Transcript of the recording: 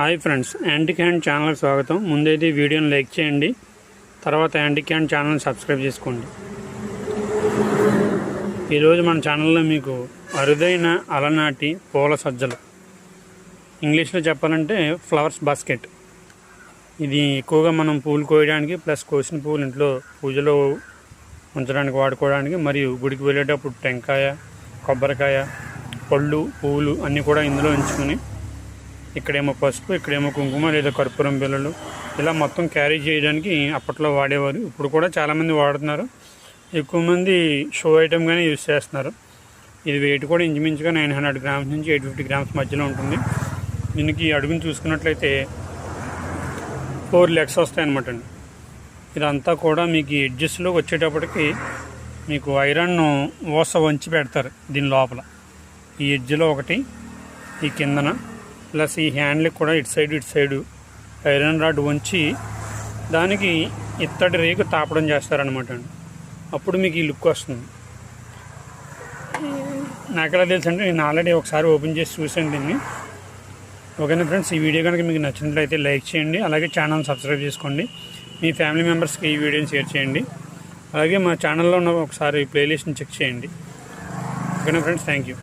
Hi friends antique hand ఛానల్కి స్వాగతం. ముందైతే వీడియోని లైక్ చేయండి. తర్వాత యాంటిక్ హ్యాండ్ ఛానల్ని సబ్స్క్రైబ్ చేసుకోండి. ఈరోజు మన ఛానల్లో మీకు అరుదైన అలనాటి పూల సజ్జలు. ఇంగ్లీష్లో చెప్పాలంటే ఫ్లవర్స్ బాస్కెట్. ఇది ఎక్కువగా మనం పూలు కోయడానికి ప్లస్ కోసిన పూలు ఇంట్లో పూజలో ఉంచడానికి వాడుకోవడానికి మరియు గుడికి వెళ్ళేటప్పుడు టెంకాయ కొబ్బరికాయ పళ్ళు పూలు అన్నీ కూడా ఇందులో ఉంచుకొని ఇక్కడేమో పసుపు ఇక్కడేమో కుంకుమ లేదా కర్పూరం బిళ్ళలు. ఇలా మొత్తం క్యారీ చేయడానికి అప్పట్లో వాడేవారు. ఇప్పుడు కూడా చాలామంది వాడుతున్నారు. ఎక్కువ మంది షో ఐటెంగానే యూజ్ చేస్తున్నారు. ఇది వెయిట్ కూడా ఇంచుమించుగా నైన్ హండ్రెడ్ గ్రామ్స్ నుంచి ఎయిట్ ఫిఫ్టీ గ్రామ్స్ మధ్యలో ఉంటుంది. దీనికి అడుగుని చూసుకున్నట్లయితే ఫోర్ లెగ్స్ వస్తాయి అనమాట అండి. ఇదంతా కూడా మీకు ఎడ్జెస్లో వచ్చేటప్పటికి మీకు ఐరన్ను ఓస వంచి పెడతారు దీని లోపల. ఈ ఎడ్జ్లో ఒకటి ఈ కిందన ప్లస్ ఈ హ్యాండ్లకి కూడా ఇటు సైడ్ ఇటు సైడు ఐరన్ రాడ్ వంచి దానికి ఇత్తడి రేకు తాపడం చేస్తారనమాట అండి. అప్పుడు మీకు ఈ లుక్ వస్తుంది. నాకు ఎలా తెలుసు అంటే నేను ఆల్రెడీ ఒకసారి ఓపెన్ చేసి చూసాను దీన్ని. ఓకేనా ఫ్రెండ్స్? ఈ వీడియో కనుక మీకు నచ్చినట్లయితే లైక్ చేయండి అలాగే ఛానల్ సబ్స్క్రైబ్ చేసుకోండి. మీ ఫ్యామిలీ మెంబర్స్కి ఈ వీడియోని షేర్ చేయండి. అలాగే మా ఛానల్లో ఉన్న ఒకసారి ప్లేలిస్ట్ని చెక్ చేయండి. ఓకేనా ఫ్రెండ్స్? Thank you